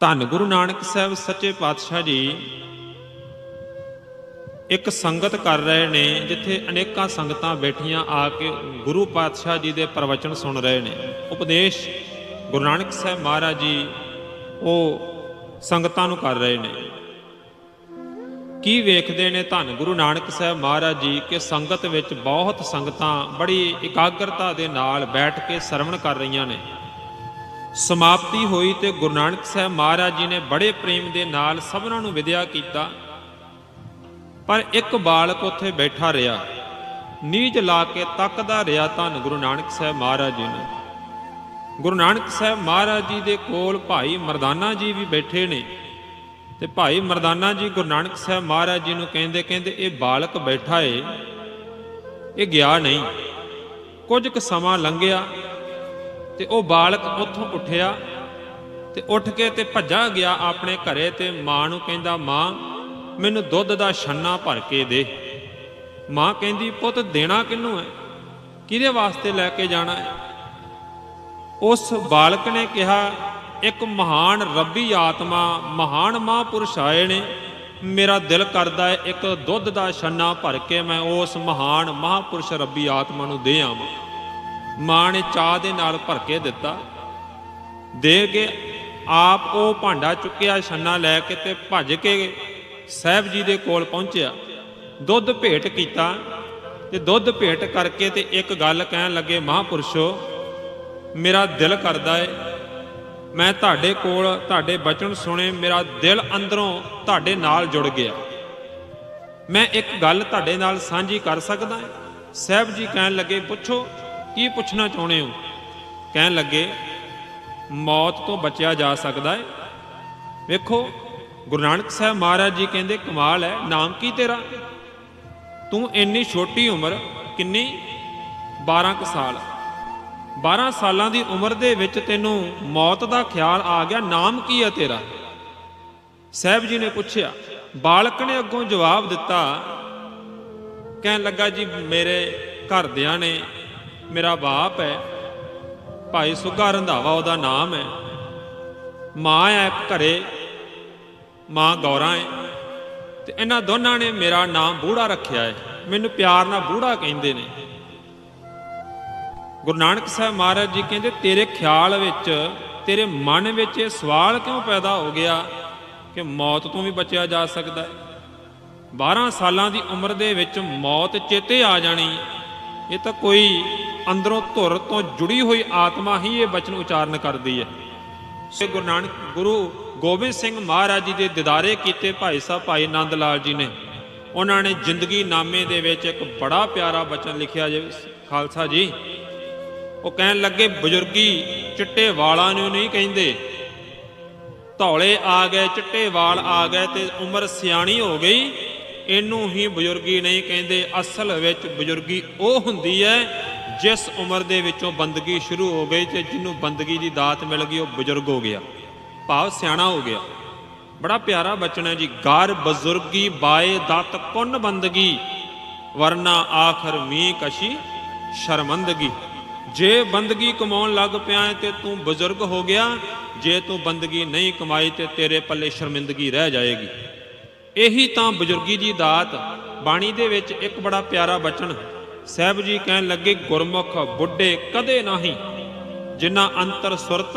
ਧੰਨ ਗੁਰੂ ਨਾਨਕ ਸਾਹਿਬ ਸੱਚੇ ਪਾਤਸ਼ਾਹ ਜੀ, ਇੱਕ ਸੰਗਤ ਕਰ ਰਹੇ ਨੇ, ਜਿੱਥੇ ਅਨੇਕਾਂ ਸੰਗਤਾਂ ਬੈਠੀਆਂ ਆ ਕੇ ਗੁਰੂ ਪਾਤਸ਼ਾਹ ਜੀ ਦੇ ਪ੍ਰਵਚਨ ਸੁਣ ਰਹੇ ਨੇ। ਉਪਦੇਸ਼ ਗੁਰੂ ਨਾਨਕ ਸਾਹਿਬ ਮਹਾਰਾਜ ਜੀ ਉਹ ਸੰਗਤਾਂ ਨੂੰ ਕਰ ਰਹੇ ਨੇ। ਕੀ ਵੇਖਦੇ ਨੇ ਧੰਨ ਗੁਰੂ ਨਾਨਕ ਸਾਹਿਬ ਮਹਾਰਾਜ ਜੀ ਕਿ ਸੰਗਤ ਵਿੱਚ ਬਹੁਤ ਸੰਗਤਾਂ ਬੜੀ ਇਕਾਗਰਤਾ ਦੇ ਨਾਲ ਬੈਠ ਕੇ ਸਰਵਣ ਕਰ ਰਹੀਆਂ ਨੇ? ਸਮਾਪਤੀ ਹੋਈ ਤੇ ਗੁਰੂ ਨਾਨਕ ਸਾਹਿਬ ਮਹਾਰਾਜ ਜੀ ਨੇ ਬੜੇ ਪ੍ਰੇਮ ਦੇ ਨਾਲ ਸਭਨਾਂ ਨੂੰ ਵਿਦਿਆ ਕੀਤਾ। ਪਰ ਇੱਕ ਬਾਲਕ ਉੱਥੇ ਬੈਠਾ ਰਿਹਾ। ਨੀਜ ਲਾ ਕੇ ਤੱਕਦਾ ਰਿਹਾ ਧੰਨ ਗੁਰੂ ਨਾਨਕ ਸਾਹਿਬ ਮਹਾਰਾਜ ਜੀ ਨੂੰ। ਗੁਰੂ ਨਾਨਕ ਸਾਹਿਬ ਮਹਾਰਾਜ ਜੀ ਦੇ ਕੋਲ ਭਾਈ ਮਰਦਾਨਾ ਜੀ ਵੀ ਬੈਠੇ ਨੇ। ਤੇ ਭਾਈ ਮਰਦਾਨਾ ਜੀ ਗੁਰੂ ਨਾਨਕ ਸਾਹਿਬ ਮਹਾਰਾਜ ਜੀ ਨੂੰ ਕਹਿੰਦੇ ਕਹਿੰਦੇ, ਇਹ ਬਾਲਕ ਬੈਠਾ ਏ। ਇਹ ਗਿਆ ਨਹੀਂ। ਕੁਝ ਕੁ ਸਮਾਂ ਲੰਘਿਆ। ਤੇ ਉਹ ਬਾਲਕ ਉੱਥੋਂ ਉੱਠਿਆ ਤੇ ਉੱਠ ਕੇ ਤੇ ਭੱਜਾ ਗਿਆ ਆਪਣੇ ਘਰੇ ਤੇ ਮਾਂ ਨੂੰ ਕਹਿੰਦਾ, ਮਾਂ, ਮੈਨੂੰ ਦੁੱਧ ਦਾ ਛੰਨਾ ਭਰ ਕੇ ਦੇ। ਮਾਂ ਕਹਿੰਦੀ, ਪੁੱਤ, ਦੇਣਾ ਕਿਹਨੂੰ ਹੈ? ਕਿਹਦੇ ਵਾਸਤੇ ਲੈ ਕੇ ਜਾਣਾ ਹੈ? ਉਸ ਬਾਲਕ ਨੇ ਕਿਹਾ, ਇੱਕ ਮਹਾਨ ਰੱਬੀ ਆਤਮਾ, ਮਹਾਨ ਮਹਾਂਪੁਰਸ਼ ਆਏ ਨੇ। ਮੇਰਾ ਦਿਲ ਕਰਦਾ ਹੈ ਇੱਕ ਦੁੱਧ ਦਾ ਛੰਨਾ ਭਰ ਕੇ ਮੈਂ ਉਸ ਮਹਾਨ ਮਹਾਂਪੁਰਸ਼ ਰੱਬੀ ਆਤਮਾ ਨੂੰ ਦੇ ਆਵਾਂ। ਮਾਂ ਨੇ ਚਾਹ ਦੇ ਨਾਲ ਭਰ ਕੇ ਦਿੱਤਾ। ਦੇ ਕੇ ਆਪ ਉਹ ਭਾਂਡਾ ਚੁੱਕਿਆ, ਛੰਨਾ ਲੈ ਕੇ ਤੇ ਭੱਜ ਕੇ ਸਾਹਿਬ ਜੀ ਦੇ ਕੋਲ ਪਹੁੰਚਿਆ। ਦੁੱਧ ਭੇਟ ਕੀਤਾ ਤੇ ਦੁੱਧ ਭੇਟ ਕਰਕੇ ਤੇ ਇੱਕ ਗੱਲ ਕਹਿਣ ਲੱਗੇ, ਮਹਾਂਪੁਰਸ਼ੋ, ਮੇਰਾ ਦਿਲ ਕਰਦਾ ਏ। ਮੈਂ ਤੁਹਾਡੇ ਕੋਲ ਤੁਹਾਡੇ ਬਚਨ ਸੁਣੇ, ਮੇਰਾ ਦਿਲ ਅੰਦਰੋਂ ਤੁਹਾਡੇ ਨਾਲ ਜੁੜ ਗਿਆ। ਮੈਂ ਇੱਕ ਗੱਲ ਤੁਹਾਡੇ ਨਾਲ ਸਾਂਝੀ ਕਰ ਸਕਦਾ ਹਾਂ ਸਾਹਿਬ ਜੀ ਕਹਿਣ ਲੱਗੇ, ਪੁੱਛੋ ਕੀ ਪੁੱਛਣਾ ਚਾਹੁੰਦੇ ਹੋ? ਕਹਿਣ ਲੱਗੇ, ਮੌਤ ਤੋਂ ਬਚਿਆ ਜਾ ਸਕਦਾ ਹੈ ਵੇਖੋ, ਗੁਰੂ ਨਾਨਕ ਸਾਹਿਬ ਮਹਾਰਾਜ ਜੀ ਕਹਿੰਦੇ, ਕਮਾਲ ਹੈ, ਨਾਮ ਕੀ ਤੇਰਾ? ਤੂੰ ਇੰਨੀ ਛੋਟੀ ਉਮਰ ਕਿੰਨੀ? 12 ਕੁ ਸਾਲ। 12 ਸਾਲਾਂ ਦੀ ਉਮਰ ਦੇ ਵਿੱਚ ਤੈਨੂੰ ਮੌਤ ਦਾ ਖਿਆਲ ਆ ਗਿਆ, ਨਾਮ ਕੀ ਹੈ ਤੇਰਾ? ਸਾਹਿਬ ਜੀ ਨੇ ਪੁੱਛਿਆ, ਬਾਲਕ ਨੇ ਅੱਗੋਂ ਜਵਾਬ ਦਿੱਤਾ, ਕਹਿਣ ਲੱਗਾ ਜੀ, ਮੇਰੇ ਘਰਦਿਆਂ ਨੇ ਮੇਰਾ ਬਾਪ ਹੈ। ਭਾਈ ਸੁੱਗਾ ਰੰਧਾਵਾ ਉਹਦਾ ਨਾਮ ਹੈ। ਮਾਂ ਹੈ ਘਰੇ। ਮਾਂ ਗੌਰਾ ਹੈ। ਤੇ ਇਹਨਾਂ ਦੋਨਾਂ ਨੇ ਮੇਰਾ ਨਾਮ ਬੂੜਾ ਰੱਖਿਆ ਹੈ। ਮੈਨੂੰ ਪਿਆਰ ਨਾਲ ਬੂੜਾ ਕਹਿੰਦੇ ਨੇ। ਗੁਰੂ ਨਾਨਕ ਸਾਹਿਬ ਮਹਾਰਾਜ ਜੀ ਕਹਿੰਦੇ, ਤੇਰੇ ਖਿਆਲ ਵਿੱਚ, ਤੇਰੇ ਮਨ ਵਿੱਚ ਇਹ ਸਵਾਲ ਕਿਉਂ ਪੈਦਾ ਹੋ ਗਿਆ ਕਿ ਮੌਤ ਤੋਂ ਵੀ ਬਚਿਆ ਜਾ ਸਕਦਾ ਹੈ? 12 ਸਾਲਾਂ ਦੀ ਉਮਰ ਦੇ ਵਿੱਚ ਮੌਤ ਚੇਤੇ ਆ ਜਾਣੀ। ਇਹ ਤਾਂ ਕੋਈ ਅੰਦਰੋਂ ਧੁਰ ਤੋਂ ਜੁੜੀ ਹੋਈ ਆਤਮਾ ਹੀ ਇਹ ਬਚਨ ਉਚਾਰਨ ਕਰਦੀ ਹੈ। ਸੇ ਗੁਰੂ ਨਾਨਕ, ਗੁਰੂ ਗੋਬਿੰਦ ਸਿੰਘ ਮਹਾਰਾਜ ਜੀ ਦੇ ਦਿਦਾਰੇ ਕੀਤੇ ਭਾਈ ਸਾਹਿਬ ਭਾਈ ਨੰਦ ਲਾਲ ਜੀ ਨੇ। ਉਹਨਾਂ ਨੇ ਜ਼ਿੰਦਗੀ ਨਾਮੇ ਦੇ ਵਿੱਚ ਇੱਕ ਬੜਾ ਪਿਆਰਾ ਬਚਨ ਲਿਖਿਆ ਜੇ, ਖਾਲਸਾ ਜੀ। ਉਹ ਕਹਿਣ ਲੱਗੇ, ਬਜ਼ੁਰਗੀ, ਚਿੱਟੇ ਵਾਲਾਂ ਨੂੰ ਨਹੀਂ ਕਹਿੰਦੇ। ਧੌਲੇ ਆ ਗਏ, ਚਿੱਟੇ ਵਾਲ ਆ ਗਏ ਤੇ ਉਮਰ ਸਿਆਣੀ ਹੋ ਗਈ। ਇਹਨੂੰ ਹੀ ਬਜ਼ੁਰਗੀ ਨਹੀਂ ਕਹਿੰਦੇ। ਅਸਲ ਵਿੱਚ ਬਜ਼ੁਰਗੀ ਉਹ ਹੁੰਦੀ ਹੈ ਜਿਸ ਉਮਰ ਦੇ ਵਿੱਚੋਂ ਬੰਦਗੀ ਸ਼ੁਰੂ ਹੋ ਗਈ ਤੇ ਜਿਹਨੂੰ ਬੰਦਗੀ ਦੀ ਦਾਤ ਮਿਲ ਗਈ, ਉਹ ਬਜ਼ੁਰਗ ਹੋ ਗਿਆ। ਭਾਵ ਸਿਆਣਾ ਹੋ ਗਿਆ। ਬੜਾ ਪਿਆਰਾ ਬਚਨ ਹੈ ਜੀ, ਗਾਰ ਬਜ਼ੁਰਗੀ ਬਾਏ ਦਤ ਕੁੰਨ ਬੰਦਗੀ, ਵਰਨਾ ਆਖਰ ਮੀ ਕਸ਼ੀ ਸ਼ਰਮੰਦਗੀ। ਜੇ ਬੰਦਗੀ ਕਮਾਉਣ ਲੱਗ ਪਿਆ ਹੈ ਤੇ ਤੂੰ ਬਜ਼ੁਰਗ ਹੋ ਗਿਆ, ਜੇ ਤੂੰ ਬੰਦਗੀ ਨਹੀਂ ਕਮਾਈ ਤੇ ਤੇਰੇ ਪੱਲੇ ਸ਼ਰਮਿੰਦਗੀ ਰਹਿ ਜਾਏਗੀ। ਇਹੀ ਤਾਂ ਬਜ਼ੁਰਗੀ ਦੀ ਦਾਤ ਬਾਣੀ ਦੇ ਵਿੱਚ ਇੱਕ ਬੜਾ ਪਿਆਰਾ ਬਚਨ ਸਾਹਿਬ ਜੀ ਕਹਿਣ ਲੱਗੇ, ਗੁਰਮੁਖ ਬੁੱਢੇ ਕਦੇ ਨਹੀਂ, ਜਿਨ੍ਹਾਂ ਅੰਤਰ ਸੁਰਤ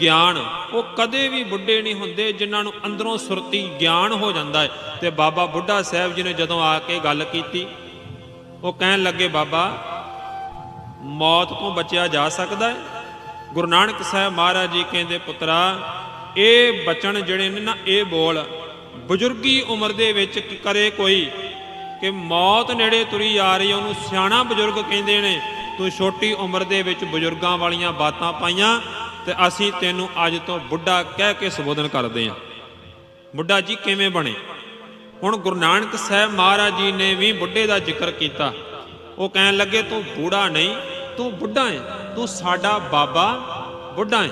ਗਿਆਨ, ਉਹ ਕਦੇ ਵੀ ਬੁੱਢੇ ਨਹੀਂ ਹੁੰਦੇ, ਜਿਨ੍ਹਾਂ ਨੂੰ ਅੰਦਰੋਂ ਸੁਰਤੀ ਗਿਆਨ ਹੋ ਜਾਂਦਾ ਹੈ। ਤੇ ਬਾਬਾ ਬੁੱਢਾ ਸਾਹਿਬ ਜੀ ਨੇ ਜਦੋਂ ਆ ਕੇ ਗੱਲ ਕੀਤੀ, ਉਹ ਕਹਿਣ ਲੱਗੇ, ਬਾਬਾ, ਮੌਤ ਤੋਂ ਬਚਿਆ ਜਾ ਸਕਦਾ ਹੈ? ਗੁਰੂ ਨਾਨਕ ਸਾਹਿਬ ਮਹਾਰਾਜ ਜੀ ਕਹਿੰਦੇ, ਪੁੱਤਰਾ, ਇਹ ਬਚਨ ਜਿਹੜੇ ਨੇ ਨਾ, ਇਹ ਬੋਲ, ਬਜ਼ੁਰਗੀ ਉਮਰ ਦੇ ਵਿੱਚ ਕਰੇ ਕੋਈ? ਕਿ ਮੌਤ ਨੇੜੇ ਤੁਰੀ ਆ ਰਹੀ ਉਹਨੂੰ ਸਿਆਣਾ ਬਜ਼ੁਰਗ ਕਹਿੰਦੇ ਨੇ, ਤੂੰ ਛੋਟੀ ਉਮਰ ਦੇ ਵਿੱਚ ਬਜ਼ੁਰਗਾਂ ਵਾਲੀਆਂ ਬਾਤਾਂ ਪਾਈਆਂ ਤੇ ਅਸੀਂ ਤੈਨੂੰ ਅੱਜ ਤੋਂ ਬੁੱਢਾ ਕਹਿ ਕੇ ਸੰਬੋਧਨ ਕਰਦੇ ਹਾਂ। ਬੁੱਢਾ ਜੀ ਕਿਵੇਂ ਬਣੇ? ਹੁਣ ਗੁਰੂ ਨਾਨਕ ਸਾਹਿਬ ਮਹਾਰਾਜ ਜੀ ਨੇ ਵੀ ਬੁੱਢੇ ਦਾ ਜ਼ਿਕਰ ਕੀਤਾ। ਉਹ ਕਹਿਣ ਲੱਗੇ, ਤੂੰ ਬੂੜਾ ਨਹੀਂ, ਤੂੰ ਬੁੱਢਾ ਹੈ ਤੂੰ ਸਾਡਾ ਬਾਬਾ ਬੁੱਢਾ ਹੈ